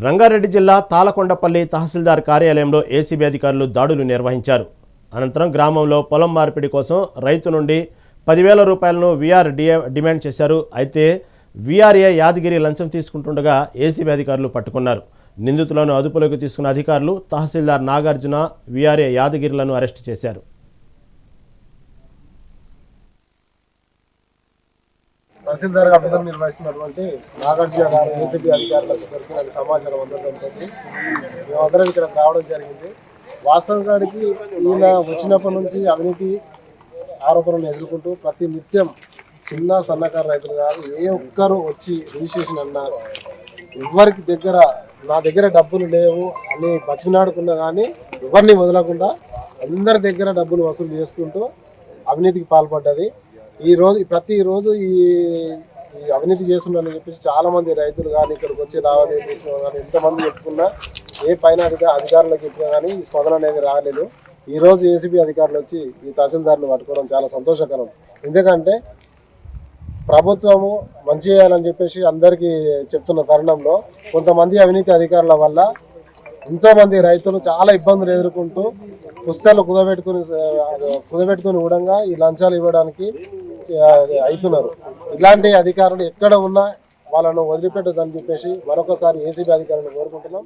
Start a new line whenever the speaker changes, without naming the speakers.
రంగారెడ్డి జిల్లా తాలకొండపల్లి తహసీల్దార్ కార్యాలయంలో ఏసీబీ అధికారులు దాడులు నిర్వహించారు. అనంతరం గ్రామంలో పొలం మార్పిడి కోసం రైతు నుండి పదివేల రూపాయలను వీఆర్ డిమాండ్ చేశారు. అయితే వీఆర్ఏ యాదగిరి లంచం తీసుకుంటుండగా ఏసీబీ అధికారులు పట్టుకున్నారు. నిందితులను అదుపులోకి తీసుకున్న అధికారులు తహసీల్దార్ నాగార్జున వీఆర్ఏ యాదగిరిలను అరెస్టు చేశారు.
తహసీల్దార్ అభివృద్ధి నిర్వహిస్తున్నటువంటి నాగార్జున గారు ఏసీపీ అధికారులకు దొరికిన సమాచారం అందడంతో మేమందరం ఇక్కడ రావడం జరిగింది. వాస్తవానికి ఈయన వచ్చినప్పటి నుంచి అవినీతి ఆరోపణలు ఎదుర్కొంటూ ప్రతి నిత్యం చిన్న సన్నకారు రైతులు కాదు ఏ ఒక్కరు వచ్చి రిజిస్ట్రేషన్ అన్నా ఎవరికి దగ్గర నా దగ్గర డబ్బులు లేవు అని బతికినాడుకున్నా కానీ ఎవరిని వదలకుండా అందరి దగ్గర డబ్బులు వసూలు చేసుకుంటూ అవినీతికి పాల్పడ్డది. ఈ రోజు ప్రతిరోజు ఈ ఈ అవినీతి చేస్తున్నారని చెప్పేసి చాలా మంది రైతులు కానీ ఇక్కడికి వచ్చి రావాలి కానీ ఎంతమంది చెప్పుకున్నా ఏ పైన అధికారులకు చెప్పినా కానీ ఈ స్పందన అనేది రాలేదు. ఈ రోజు ఏసీబీ అధికారులు వచ్చి ఈ తహసీల్దార్ని పట్టుకోవడం చాలా సంతోషకరం. ఎందుకంటే ప్రభుత్వము మంచి చేయాలని చెప్పేసి అందరికీ చెప్తున్న తరుణంలో కొంతమంది అవినీతి అధికారుల వల్ల ఎంతోమంది రైతులు చాలా ఇబ్బందులు ఎదుర్కొంటూ పుస్తకాలు కుదబెట్టుకుని కుదబెట్టుకుని కూడా ఈ లంచాలు ఇవ్వడానికి అవుతున్నారు. ఇలాంటి అధికారులు ఎక్కడ ఉన్నా వాళ్ళను వదిలిపెట్టదని చెప్పేసి మరొకసారి ఏసీబీ అధికారులను కోరుకుంటున్నాం.